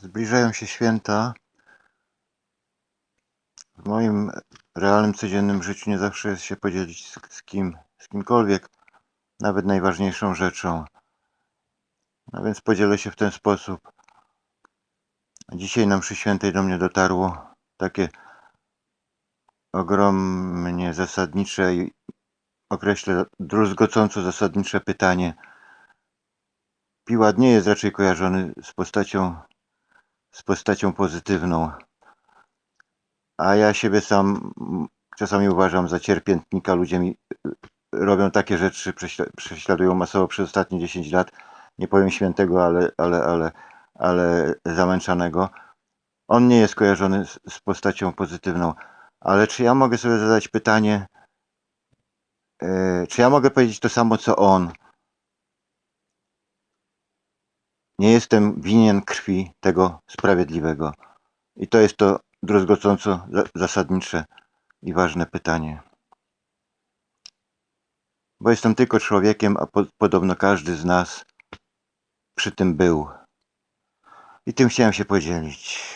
Zbliżają się święta. W moim realnym, codziennym życiu nie zawsze jest się podzielić z, z kim, z kimkolwiek, nawet najważniejszą rzeczą. No więc podzielę się w ten sposób. Dzisiaj na mszy świętej do mnie dotarło takie ogromnie zasadnicze i określę druzgocąco zasadnicze pytanie. Piłat nie jest raczej kojarzony z postacią, z postacią pozytywną, a ja siebie sam czasami uważam za cierpiętnika. Ludzie mi y, robią takie rzeczy, prześla- prześladują masowo przez ostatnie 10 lat. Nie powiem świętego, ale, ale, ale, ale zamęczanego. On nie jest kojarzony z, z postacią pozytywną, ale czy ja mogę sobie zadać pytanie, e, czy ja mogę powiedzieć to samo co on? Nie jestem winien krwi tego sprawiedliwego. I to jest to druzgocąco za- zasadnicze i ważne pytanie. Bo jestem tylko człowiekiem, a po, podobno każdy z nas przy tym był. I tym chciałem się podzielić.